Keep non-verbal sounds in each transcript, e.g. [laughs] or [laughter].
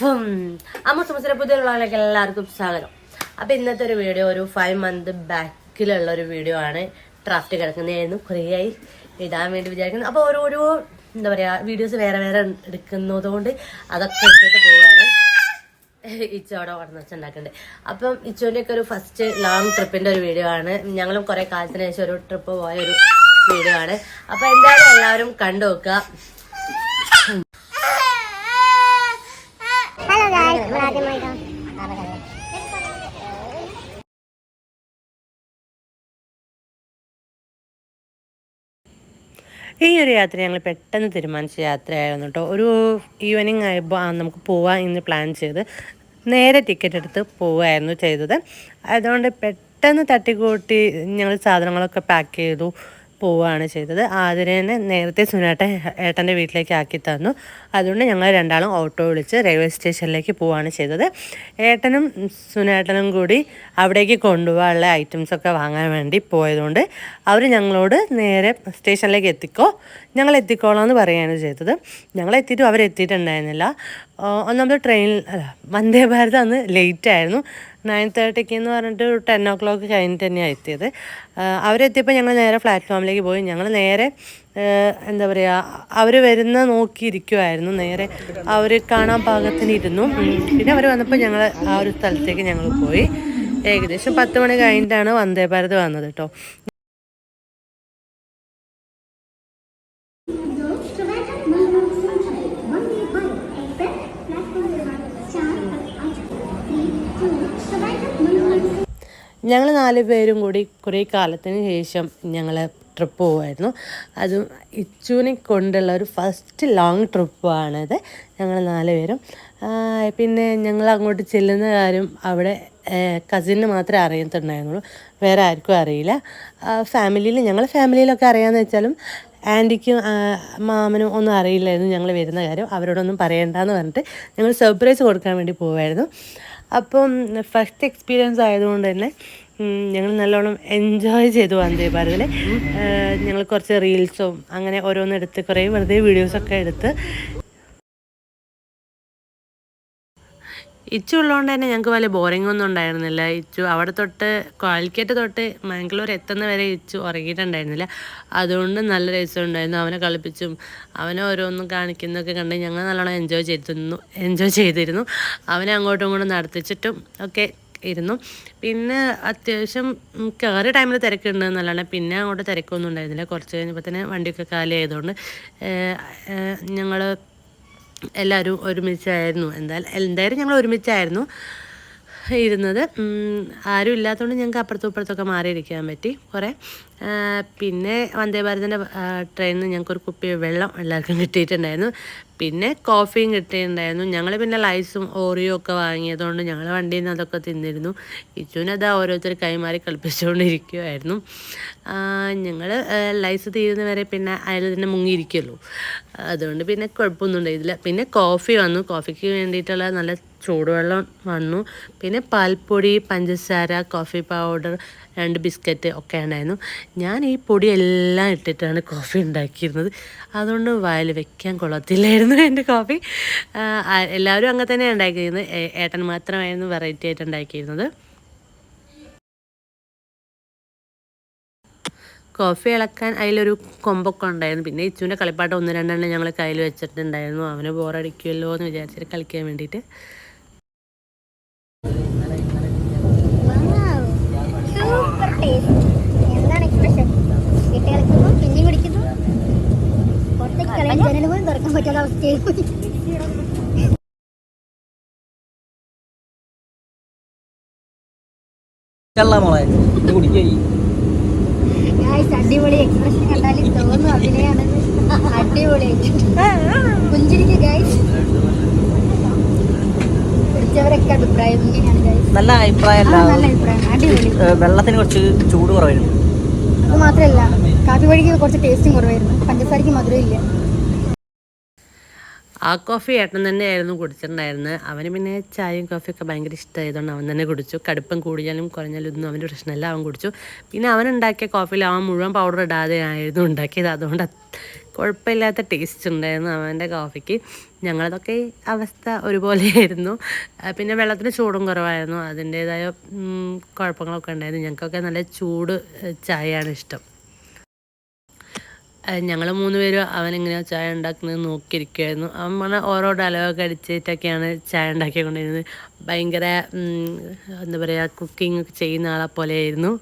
അമ്മ സുമസിന്റെ പുതിയ വ്ളോഗിലേക്ക് എല്ലാവർക്കും സ്വാഗതം. അപ്പൊ ഇന്നത്തെ ഒരു വീഡിയോ ഒരു ഫൈവ് മന്ത് ബാക്കിലുള്ള ഒരു വീഡിയോ ആണ്. ഡ്രാഫ്റ്റ് കിടക്കുന്നതായിരുന്നു. കുറേ ആയി ഇടാൻ വേണ്ടി വിചാരിക്കുന്നു. അപ്പൊ ഓരോരോ എന്താ പറയാ വീഡിയോസ് വേറെ വേറെ എടുക്കുന്നതുകൊണ്ട് അതൊക്കെ ഇട്ടിട്ട് പോവാണ്. ഇച്ചോടെ ഉടനെ വെച്ചുണ്ടാക്കുന്നുണ്ട് അപ്പം ഇച്ചോന്റെയൊക്കെ ഒരു ഫസ്റ്റ് ലോങ് ട്രിപ്പിന്റെ ഒരു വീഡിയോ ആണ്. ഞങ്ങളും കുറെ കാലത്തിന് ശേഷം ഒരു ട്രിപ്പ് പോയ ഒരു വീഡിയോ ആണ്. അപ്പൊ എന്തായാലും എല്ലാവരും കണ്ടു നോക്കുക. ഈ ഒരു യാത്ര ഞങ്ങൾ പെട്ടെന്ന് തീരുമാനിച്ച യാത്രയായിരുന്നു കേട്ടോ. ഒരു ഈവനിങ് ആയപ്പോൾ നമുക്ക് പോവാൻ ഇന്ന് പ്ലാൻ ചെയ്ത് നേരെ ടിക്കറ്റ് എടുത്ത് പോവുകയായിരുന്നു ചെയ്തത്. അതുകൊണ്ട് പെട്ടെന്ന് തട്ടിക്കൂട്ടി ഞങ്ങൾ സാധനങ്ങളൊക്കെ പാക്ക് ചെയ്തു പോവുകയാണ് ചെയ്തത്. ആതിരേനെ നേരത്തെ സുനേട്ടൻ ഏട്ടന്റെ വീട്ടിലേക്ക് ആക്കി തന്നു. അതുകൊണ്ട് ഞങ്ങൾ രണ്ടാളും ഓട്ടോ വിളിച്ച് റെയിൽവേ സ്റ്റേഷനിലേക്ക് പോവുകയാണ് ചെയ്തത്. ഏട്ടനും സുനേട്ടനും കൂടി അവിടേക്ക് കൊണ്ടുപോകാനുള്ള ഐറ്റംസൊക്കെ വാങ്ങാൻ വേണ്ടി പോയതുകൊണ്ട് അവർ ഞങ്ങളോട് നേരെ സ്റ്റേഷനിലേക്ക് എത്തിക്കോ ഞങ്ങൾ എത്തിക്കോളാം എന്ന് പറയുകയാണ് ചെയ്തത്. ഞങ്ങൾ എത്തിയിട്ടും അവരെത്തിയിട്ടുണ്ടായിരുന്നില്ല ഒന്നാമത് ട്രെയിൻ അല്ല വന്ദേ ഭാരത് അന്ന് ലേറ്റ് ആയിരുന്നു. നയൻ തേർട്ടിക്ക് എന്ന് പറഞ്ഞിട്ട് ടെൻ ഓ ക്ലോക്ക് കഴിഞ്ഞിട്ട് തന്നെയാണ് എത്തിയത്. അവരെത്തിയപ്പോൾ ഞങ്ങൾ നേരെ പ്ലാറ്റ്ഫോമിലേക്ക് പോയി. ഞങ്ങൾ നേരെ എന്താ പറയുക അവർ വരുന്ന നോക്കിയിരിക്കുമായിരുന്നു നേരെ അവർ കാണാൻ പാകത്തിന് ഇരുന്നു പിന്നെ അവർ വന്നപ്പോൾ ഞങ്ങൾ ആ ഒരു സ്ഥലത്തേക്ക് ഞങ്ങൾ പോയി. ഏകദേശം പത്ത് മണി കഴിഞ്ഞിട്ടാണ് വന്ദേ ഭാരത് വന്നത് കേട്ടോ ഞങ്ങൾ നാല് പേരും കൂടി കുറേ കാലത്തിന് ശേഷം ഞങ്ങൾ ട്രിപ്പ് പോവായിരുന്നു. അതും ഇച്ചുവിനെ കൊണ്ടുള്ള ഒരു ഫസ്റ്റ് ലോങ് ട്രിപ്പാണത് ഞങ്ങൾ നാല് പേരും. പിന്നെ ഞങ്ങൾ അങ്ങോട്ട് ചെല്ലുന്ന കാര്യം അവിടെ കസിന് മാത്രമേ അറിയത്തുണ്ടായിരുന്നുള്ളൂ. വേറെ ആർക്കും അറിയില്ല. ഫാമിലിയിൽ ഞങ്ങൾ ഫാമിലിയിലൊക്കെ അറിയാമെന്ന് വെച്ചാലും ആന്റിക്കും മാമനും ഒന്നും അറിയില്ലായിരുന്നു ഞങ്ങൾ വരുന്ന കാര്യം. അവരോടൊന്നും പറയണ്ടെന്ന് പറഞ്ഞിട്ട് ഞങ്ങൾ സർപ്രൈസ് കൊടുക്കാൻ വേണ്ടി പോവായിരുന്നു. അപ്പം ഫസ്റ്റ് എക്സ്പീരിയൻസ് ആയതുകൊണ്ട് തന്നെ ഞങ്ങൾ നല്ലോണം എൻജോയ് ചെയ്തു വന്ദേ ഭാരതിൽ ഞങ്ങൾ കുറച്ച് റീൽസും അങ്ങനെ ഓരോന്നെടുത്ത് കുറേ വെറുതെ വീഡിയോസൊക്കെ എടുത്ത്. ഇച്ചു ഉള്ളതുകൊണ്ട് തന്നെ ഞങ്ങൾക്ക് വലിയ ബോറിംഗ് ഒന്നും ഉണ്ടായിരുന്നില്ല. ഇച്ചു അവിടെ തൊട്ട് കാലിക്കറ്റ് തൊട്ട് മാംഗ്ലൂർ എത്തുന്ന വരെ ഇച്ചു ഉറങ്ങിയിട്ടുണ്ടായിരുന്നില്ല. അതുകൊണ്ട് നല്ല രസമുണ്ടായിരുന്നു അവനെ കളിപ്പിച്ചും അവനെ ഓരോന്നും കാണിക്കുന്നൊക്കെ കണ്ട് ഞങ്ങൾ നല്ലോണം എൻജോയ് ചെയ്തിരുന്നു എൻജോയ് ചെയ്തിരുന്നു. അവനെ അങ്ങോട്ടും ഇങ്ങോട്ടും നടത്തിച്ചിട്ടും ഒക്കെ ഇരുന്നു. പിന്നെ അത്യാവശ്യം കയറിയ ടൈമിൽ തിരക്കുണ്ട് എന്നല്ലാണ്ട് പിന്നെ അങ്ങോട്ട് തിരക്കൊന്നും ഉണ്ടായിരുന്നില്ല. കുറച്ച് കഴിഞ്ഞപ്പോൾ തന്നെ വണ്ടിയൊക്കെ കാലി ആയതുകൊണ്ട് ഞങ്ങൾ എല്ലാവരും ഒരുമിച്ചായിരുന്നു. എന്തായാലും എന്തായാലും ഞങ്ങൾ ഒരുമിച്ചായിരുന്നു ഇരുന്നത്. ആരും ഇല്ലാത്തതുകൊണ്ട് ഞങ്ങൾക്ക് അപ്പുറത്തും ഇപ്പുറത്തൊക്കെ മാറിയിരിക്കാൻ പറ്റി. കുറേ പിന്നെ വന്ദേ ഭാരതിന്റെ ട്രെയിനിൽ നിന്ന് ഞങ്ങൾക്കൊരു കുപ്പി വെള്ളം എല്ലാവർക്കും കിട്ടിയിട്ടുണ്ടായിരുന്നു. പിന്നെ കോഫിയും കിട്ടിയിട്ടുണ്ടായിരുന്നു. ഞങ്ങൾ പിന്നെ ലൈസും ഓറിയോ ഒക്കെ വാങ്ങിയതുകൊണ്ട് ഞങ്ങൾ വണ്ടിയിൽ നിന്ന് അതൊക്കെ തിന്നിരുന്നു. ഇച്ചുവിനത് ഓരോരുത്തർ കൈമാറി കളിപ്പിച്ചുകൊണ്ടിരിക്കുമായിരുന്നു ഞങ്ങൾ ലൈസ് തീരുന്ന വരെ പിന്നെ അതിൽ തന്നെ മുങ്ങിയിരിക്കുമല്ലോ അതുകൊണ്ട് പിന്നെ കുഴപ്പമൊന്നും ഉണ്ടായില്ല പിന്നെ കോഫി വന്നു. കോഫിക്ക് വേണ്ടിയിട്ടുള്ള നല്ല ചൂടുവെള്ളം വന്നു. പിന്നെ പാൽപ്പൊടി പഞ്ചസാര കോഫി പൗഡർ രണ്ട് ബിസ്ക്കറ്റ് ഒക്കെ ഉണ്ടായിരുന്നു. ഞാൻ ഈ പൊടി എല്ലാം ഇട്ടിട്ടാണ് കോഫി ഉണ്ടാക്കിയിരുന്നത്. അതുകൊണ്ട് വയൽ വെക്കാൻ കൊള്ളത്തില്ലായിരുന്നു എന്റെ കോഫി എല്ലാവരും അങ്ങനെ തന്നെ ഉണ്ടാക്കിയിരുന്നത്. ഏട്ടൻ മാത്രമായിരുന്നു വെറൈറ്റി ആയിട്ട് ഉണ്ടാക്കിയിരുന്നത്. കോഫി ഇളക്കാൻ അതിലൊരു കൊമ്പൊക്കെ ഉണ്ടായിരുന്നു. പിന്നെ ഇച്ചുവിന്റെ കളിപ്പാട്ടം ഒന്ന് രണ്ടെണ്ണം ഞങ്ങൾ കയ്യിൽ വെച്ചിട്ടുണ്ടായിരുന്നു. അവന് ബോറടിക്കുമല്ലോ എന്ന് വിചാരിച്ചിട്ട് കളിക്കാൻ വേണ്ടിയിട്ട്. സൂപ്പർ ടേസ്റ്റ് ജനൽ പോലും തുറക്കാൻ പറ്റാത്ത അവസ്ഥയായി അടിപൊളി എക്സ്പ്രഷൻ കണ്ടാലും തോന്നുന്നു അഭിനയാണ്. അടിപൊളിയായിട്ട് പുഞ്ചിരിക്ക് ഗായ്സ് കുടിച്ചവരൊക്കെ അഭിപ്രായം ഇങ്ങനെയാണ് ഗായ്സ് നല്ല അഭിപ്രായം നല്ല അഭിപ്രായം. അടിപൊളി. വെള്ളത്തിന് കുറച്ച് ചൂട് കുറവായിരുന്നു. അത് മാത്രമല്ല കാപ്പി വഴിക്ക് കുറച്ച് ടേസ്റ്റും കുറവായിരുന്നു. പഞ്ചസാരക്ക് മധുരം ഇല്ല. ആ കോഫി ഏട്ടൻ തന്നെയായിരുന്നു കുടിച്ചിട്ടുണ്ടായിരുന്നത്. അവന് പിന്നെ ചായയും കോഫിയൊക്കെ ഭയങ്കര ഇഷ്ടമായതുകൊണ്ട് അവൻ തന്നെ കുടിച്ചു. കടുപ്പം കൂടിയാലും കുറഞ്ഞാലും ഒന്നും അവന്റെ പ്രശ്നമല്ല അവൻ കുടിച്ചു. പിന്നെ അവൻ ഉണ്ടാക്കിയ കോഫിയിൽ അവൻ മുഴുവൻ പൗഡർ ഇടാതെ ആയിരുന്നു ഉണ്ടാക്കിയത്. അതുകൊണ്ട് കുഴപ്പമില്ലാത്ത ടേസ്റ്റ് ഉണ്ടായിരുന്നു അവന്റെ കോഫിക്ക് ഞങ്ങളതൊക്കെ അവസ്ഥ ഒരുപോലെയായിരുന്നു. പിന്നെ വെള്ളത്തിന് ചൂടും കുറവായിരുന്നു. അതിന്റേതായ കുഴപ്പങ്ങളൊക്കെ ഉണ്ടായിരുന്നു. ഞങ്ങൾക്കൊക്കെ നല്ല ചൂട് ചായയാണ് ഇഷ്ടം. ഞങ്ങൾ മൂന്ന് പേരും അവനെങ്ങനെയാണ് ചായ ഉണ്ടാക്കുന്നത് നോക്കിയിരിക്കുമായിരുന്നു അവൻ പറഞ്ഞ ഓരോ ഡയലോഗ് അടിച്ചിട്ടൊക്കെയാണ് ചായ ഉണ്ടാക്കിക്കൊണ്ടിരുന്നത്. ഭയങ്കര എന്താ പറയുക കുക്കിംഗ് ഒക്കെ ചെയ്യുന്ന ആളെ പോലെയായിരുന്നു.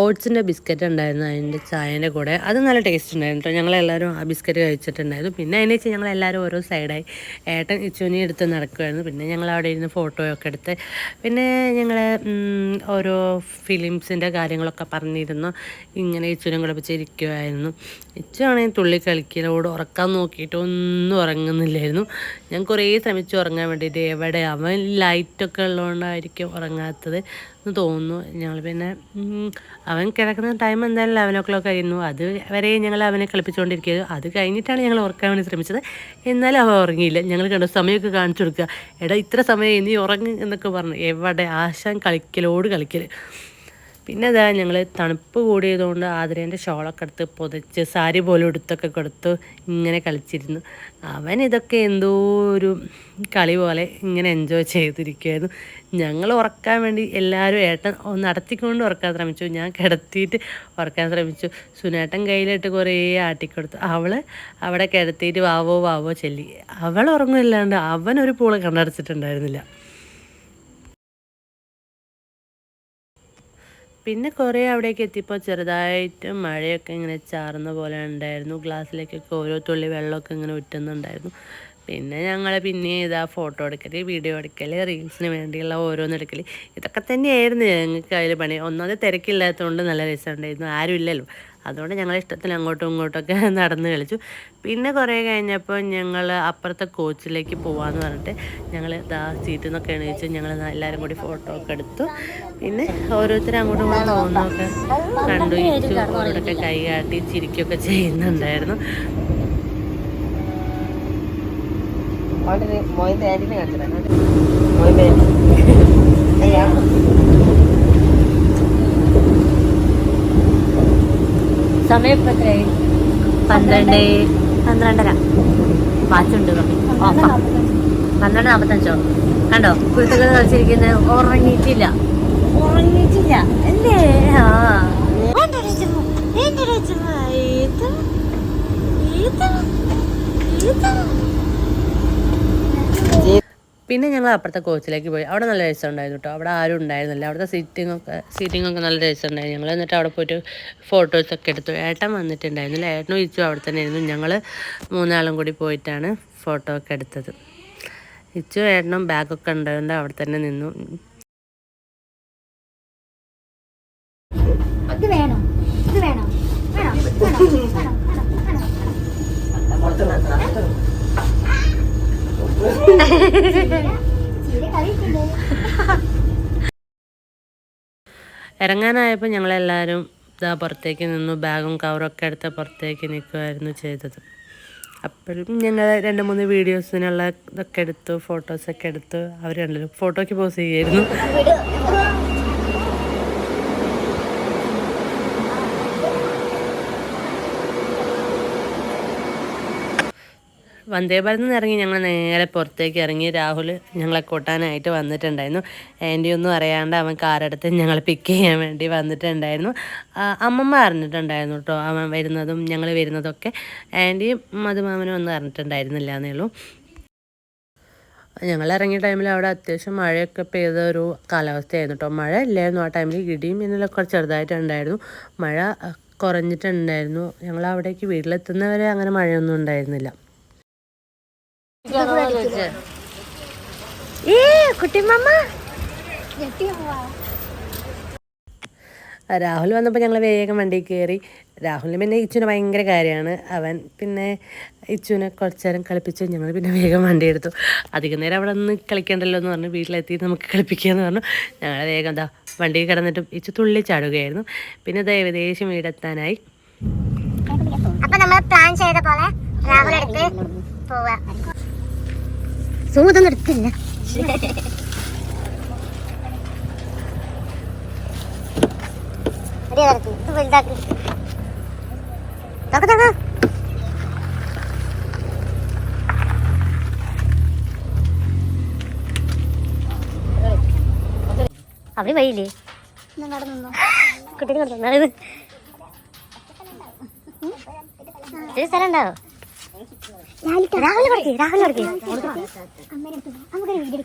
ഓട്സിന്റെ ബിസ്ക്കറ്റ് ഉണ്ടായിരുന്നു അതിന്റെ ചായന്റെ കൂടെ. അത് നല്ല ടേസ്റ്റ് ഉണ്ടായിരുന്നു കേട്ടോ ഞങ്ങളെല്ലാവരും ആ ബിസ്ക്കറ്റ് കഴിച്ചിട്ടുണ്ടായിരുന്നു. പിന്നെ അതിനെ വെച്ച് ഞങ്ങളെല്ലാവരും ഓരോ സൈഡായി ഏട്ടൻ ഇച്ചുനി എടുത്ത് നടക്കുമായിരുന്നു പിന്നെ ഞങ്ങൾ അവിടെ ഇരുന്ന് ഫോട്ടോയൊക്കെ എടുത്ത്. പിന്നെ ഞങ്ങൾ ഓരോ ഫിലിംസിന്റെ കാര്യങ്ങളൊക്കെ പറഞ്ഞിരുന്നു. ഇങ്ങനെ ഇച്ചുനും കുളപ്പിച്ചിരിക്കുമായിരുന്നു ഇച്ചു ആണെങ്കിൽ തുള്ളി കളിക്കലോട് ഉറക്കാൻ നോക്കിയിട്ട് ഒന്നും ഉറങ്ങുന്നില്ലായിരുന്നു. ഞാൻ കുറേ ശ്രമിച്ചു ഉറങ്ങാൻ വേണ്ടിയിട്ട്. എവിടെ അവൻ ലൈറ്റൊക്കെ ഉള്ളതുകൊണ്ടായിരിക്കും ഉറങ്ങാത്തത് എന്ന് തോന്നുന്നു. ഞങ്ങൾ പിന്നെ അവൻ കിടക്കുന്ന ടൈം എന്തായാലും ലെവൻ ഓ ക്ലോക്ക് ആയിരുന്നു. അത് വരെ ഞങ്ങൾ അവനെ കളിപ്പിച്ചുകൊണ്ടിരിക്കുക അത് കഴിഞ്ഞിട്ടാണ് ഞങ്ങൾ ഉറക്കാൻ വേണ്ടി ശ്രമിച്ചത്. എന്നാലും അവൻ ഉറങ്ങിയില്ല. ഞങ്ങൾ കണ്ടു സമയമൊക്കെ കാണിച്ചു കൊടുക്കുക. എടാ ഇത്ര സമയം ഇനി ഉറങ്ങ് എന്നൊക്കെ പറഞ്ഞു. എവിടെ ആശാൻ കളിക്കലോട് കളിക്കൽ പിന്നെ അതാ ഞങ്ങൾ തണുപ്പ് കൂടിയതുകൊണ്ട് ആതിരേന്റെ ഷോളൊക്കെ എടുത്ത് പുതച്ച് സാരി പോലെ എടുത്തൊക്കെ കൊടുത്തു ഇങ്ങനെ കളിച്ചിരുന്നു. അവൻ ഇതൊക്കെ എന്തോ ഒരു കളി പോലെ ഇങ്ങനെ എൻജോയ് ചെയ്തിരിക്കുമായിരുന്നു ഞങ്ങൾ ഉറക്കാൻ വേണ്ടി എല്ലാവരും ഏട്ടൻ നടത്തിക്കൊണ്ട് ഉറക്കാൻ ശ്രമിച്ചു. ഞാൻ കിടത്തിയിട്ട് ഉറക്കാൻ ശ്രമിച്ചു. സുനേട്ടൻ കയ്യിലിട്ട് കുറേ ആട്ടിക്കൊടുത്തു. അവൾ അവിടെ കിടത്തിയിട്ട് വാവോ വാവോ ചെല്ലി. അവൾ ഉറങ്ങില്ലാണ്ട് അവനൊരു പൂൾ കണ്ണടച്ചിട്ടുണ്ടായിരുന്നില്ല. പിന്നെ കുറേ അവിടേക്ക് എത്തിയപ്പോൾ ചെറുതായിട്ട് മഴയൊക്കെ ഇങ്ങനെ ചാർന്ന പോലെ ഉണ്ടായിരുന്നു. ഗ്ലാസ്സിലേക്കൊക്കെ ഓരോ തുള്ളി വെള്ളമൊക്കെ ഇങ്ങനെ ഉറ്റുന്നുണ്ടായിരുന്നു. പിന്നെ ഞങ്ങൾ പിന്നെ ഇതാ ഫോട്ടോ എടുക്കൽ വീഡിയോ എടുക്കൽ റീൽസിന് വേണ്ടിയുള്ള ഓരോന്ന് എടുക്കൽ ഇതൊക്കെ തന്നെയായിരുന്നു ഞങ്ങൾക്ക് അതിൽ പണി. ഒന്നാമത് തിരക്കില്ലാത്തതുകൊണ്ട് നല്ല രസമുണ്ടായിരുന്നു. ആരും ഇല്ലല്ലോ അതുകൊണ്ട് ഞങ്ങൾ ഇഷ്ടത്തിൽ അങ്ങോട്ടും ഇങ്ങോട്ടൊക്കെ [laughs] നടന്ന് കളിച്ചു. പിന്നെ കുറേ കഴിഞ്ഞപ്പോൾ ഞങ്ങൾ അപ്പുറത്തെ കോച്ചിലേക്ക് പോവാന്ന് പറഞ്ഞിട്ട് ഞങ്ങൾ ദാ സീറ്റിൽ നിന്നൊക്കെ എണീച്ച് ഞങ്ങൾ എല്ലാവരും കൂടി ഫോട്ടോ ഒക്കെ എടുത്തു. പിന്നെ ഓരോരുത്തരും അങ്ങോട്ടും ഇങ്ങോട്ടും പോകുന്നതൊക്കെ കണ്ടു ഇരിച്ചു അവരോടൊക്കെ കൈ കാട്ടി ചിരിക്കുകയൊക്കെ ചെയ്യുന്നുണ്ടായിരുന്നു. മോയിന്റെ മോയിന്റെ കാണിച്ചതാണ് സമയം പന്ത്രണ്ട്. പന്ത്രണ്ടര. വാച്ചുണ്ട് ഓഫാ പന്ത്രണ്ട് നാപ്പത്തഞ്ചോ. കണ്ടോ? കുരുത്തുകൾ കളിച്ചിരിക്കുന്നത് ഉറങ്ങിയിട്ടില്ല. ഉറങ്ങിയിട്ടില്ല. അല്ലേ? ആ. പിന്നെ ഞങ്ങൾ അപ്പുറത്തെ കോച്ചിലേക്ക് പോയി. അവിടെ നല്ല രസം ഉണ്ടായിരുന്നു കേട്ടോ അവിടെ ആരും ഉണ്ടായിരുന്നില്ല. അവിടുത്തെ സീറ്റിംഗ് ഒക്കെ സീറ്റിംഗ് ഒക്കെ നല്ല രസം ഉണ്ടായിരുന്നു. ഞങ്ങൾ എന്നിട്ട് അവിടെ പോയിട്ട് ഫോട്ടോസൊക്കെ എടുത്തു. ഏട്ടൻ വന്നിട്ടുണ്ടായിരുന്നില്ല ഏട്ടനും ഇച്ചു അവിടെ തന്നെ ആയിരുന്നു ഞങ്ങൾ മൂന്നാളും കൂടി പോയിട്ടാണ് ഫോട്ടോ ഒക്കെ എടുത്തത്. ഇച്ചു ഏട്ടനും ബാഗൊക്കെ ഉണ്ടായതുകൊണ്ട് അവിടെ തന്നെ നിന്നു. വേണോ? ഇറങ്ങാനായപ്പോൾ ഞങ്ങളെല്ലാവരും ഇതാ പുറത്തേക്ക് നിന്നു. ബാഗും കവറൊക്കെ എടുത്ത് പുറത്തേക്ക് നിൽക്കുമായിരുന്നു ചെയ്തത്. അപ്പോഴും ഞങ്ങൾ രണ്ട് മൂന്ന് വീഡിയോസിനുള്ള ഇതൊക്കെ എടുത്തു ഫോട്ടോസൊക്കെ എടുത്തു. അവർ രണ്ടുപേരും ഫോട്ടോയ്ക്ക് പോസ് ചെയ്യായിരുന്നു വന്ദേ ഭാരത് ഇറങ്ങി ഞങ്ങൾ നേരെ പുറത്തേക്ക് ഇറങ്ങി രാഹുൽ ഞങ്ങളെ കൂട്ടാനായിട്ട് വന്നിട്ടുണ്ടായിരുന്നു. ആന്റി ഒന്നും അറിയാണ്ട് അവൻ കാറെടുത്ത് ഞങ്ങളെ പിക്ക് ചെയ്യാൻ വേണ്ടി വന്നിട്ടുണ്ടായിരുന്നു. അമ്മമ്മ അറിഞ്ഞിട്ടുണ്ടായിരുന്നു കേട്ടോ അവൻ വരുന്നതും ഞങ്ങൾ വരുന്നതൊക്കെ. ആന്റിയും മധുമാമനും ഒന്നും അറിഞ്ഞിട്ടുണ്ടായിരുന്നില്ല എന്നേ ഉള്ളൂ. ഞങ്ങൾ ഇറങ്ങിയ ടൈമിൽ അവിടെ അത്യാവശ്യം മഴയൊക്കെ പെയ്ത ഒരു കാലാവസ്ഥയായിരുന്നു കേട്ടോ മഴ ഇല്ലായിരുന്നു. ആ ടൈമിൽ ഇടിയും മിന്നലൊക്കെ ചെറുതായിട്ടുണ്ടായിരുന്നു മഴ കുറഞ്ഞിട്ടുണ്ടായിരുന്നു. ഞങ്ങൾ അവിടേക്ക് വീട്ടിലെത്തുന്നവരെ അങ്ങനെ മഴയൊന്നും ഉണ്ടായിരുന്നില്ല. രാഹുൽ വന്നപ്പോൾ ഞങ്ങൾ വേഗം വണ്ടി കയറി രാഹുലിന് പിന്നെ ഇച്ചുവിന് ഭയങ്കര കാര്യമാണ്. അവൻ പിന്നെ ഇച്ചുവിനെ കുറച്ച് നേരം കളിപ്പിച്ച് ഞങ്ങൾ പിന്നെ വേഗം വണ്ടി എടുത്തു. അധികം നേരം അവിടെ നിന്ന് കളിക്കണ്ടല്ലോ എന്ന് പറഞ്ഞു. വീട്ടിലെത്തി നമുക്ക് കളിപ്പിക്കുകയെന്ന് പറഞ്ഞു. ഞങ്ങൾ വേഗം എന്താ വണ്ടി കിടന്നിട്ട് ഇച്ചു തുള്ളി ചാടുകയായിരുന്നു. പിന്നെ ഇത് ഏകദേശം വീടെത്താനായി. അപ്പൊ നമ്മൾ പ്ലാൻ ചെയ്ത പോലെ രാഹുൽ എടുത്ത് പോവാ. സൂതൊന്നും എടുത്തില്ല. അവിടെ വഴിയില്ലേ? കുട്ടികൾ സ്ഥലം ഉണ്ടാവോ രാഹുൽ കൊടുക്ക് രാഹുൽ കൊടുക്ക്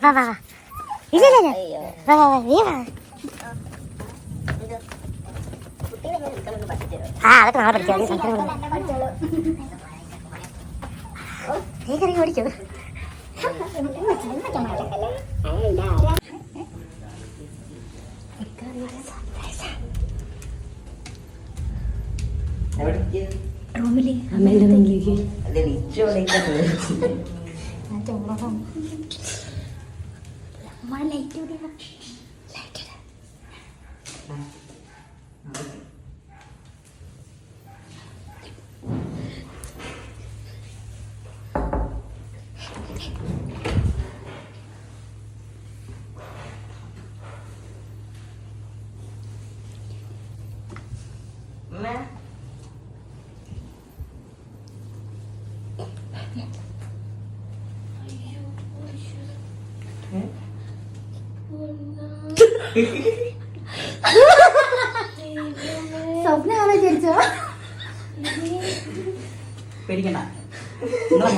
വാ വാ വാ. ഇല്ല ഇല്ല. വാ വാ വാ നീ വാ. ആ അതൊക്കെ നാളെ പഠിക്കാം. നീ കറി ഓടിക്കോ റൂമിൽ. അമ്മയുടെ റൂമിലേക്ക് മഴ ലൈറ്റ് അമ്മ സ്വപ്നമാണോ ചോദിച്ചോ പേടിക്കണ്ട. നിങ്ങളെ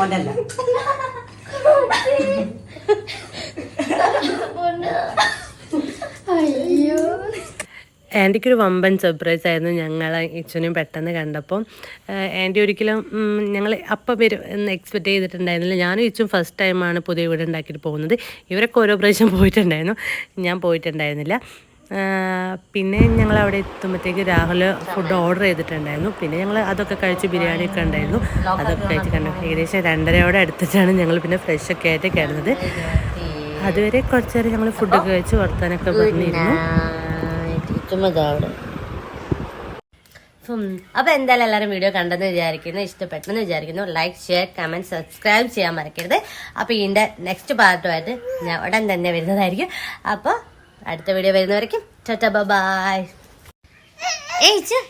അയ്യോ ആന്റിക്കൊരു വമ്പൻ സർപ്രൈസ് ആയിരുന്നു ഞങ്ങൾ ഇച്ചനും പെട്ടെന്ന് കണ്ടപ്പോൾ. ആന്റി ഒരിക്കലും ഞങ്ങൾ അപ്പം വരും എന്ന് എക്സ്പെക്റ്റ് ചെയ്തിട്ടുണ്ടായിരുന്നില്ല. ഞാനും ഇച്ചും ഫസ്റ്റ് ടൈമാണ് പുതിയ വീട് ഉണ്ടാക്കിയിട്ട് പോകുന്നത്. ഇവരൊക്കെ ഓരോ പ്രാവശ്യം പോയിട്ടുണ്ടായിരുന്നു. ഞാൻ പോയിട്ടുണ്ടായിരുന്നില്ല. പിന്നെ ഞങ്ങൾ അവിടെ എത്തുമ്പോഴത്തേക്ക് രാഹുൽ ഫുഡ് ഓർഡർ ചെയ്തിട്ടുണ്ടായിരുന്നു. പിന്നെ ഞങ്ങൾ അതൊക്കെ കഴിച്ച് ബിരിയാണി ഒക്കെ ഉണ്ടായിരുന്നു. അതൊക്കെ കഴിച്ച് കണ്ടു. ഏകദേശം രണ്ടരയോടെ അടുത്തിട്ടാണ് ഞങ്ങൾ പിന്നെ ഫ്രഷ് ഒക്കെ ആയിട്ട് കിടന്നത്. അതുവരെ കുറച്ചേരം ഞങ്ങൾ ഫുഡൊക്കെ കഴിച്ച് വർത്താനൊക്കെ പറഞ്ഞിരുന്നു. ഉം. അപ്പൊ എന്തായാലും എല്ലാവരും വീഡിയോ കണ്ടെന്ന് വിചാരിക്കുന്നു. ഇഷ്ടപ്പെട്ടെന്ന് വിചാരിക്കുന്നു. ലൈക്ക് ഷെയർ കമന്റ് സബ്സ്ക്രൈബ് ചെയ്യാൻ മറക്കരുത്. അപ്പൊ ഇതിന്റെ നെക്സ്റ്റ് പാർട്ടുമായിട്ട് ഞാൻ ഉടൻ തന്നെ വരുന്നതായിരിക്കും. അപ്പോൾ അടുത്ത വീഡിയോ വരുന്നവരേക്കും ടാറ്റാ ബൈ ഏയ്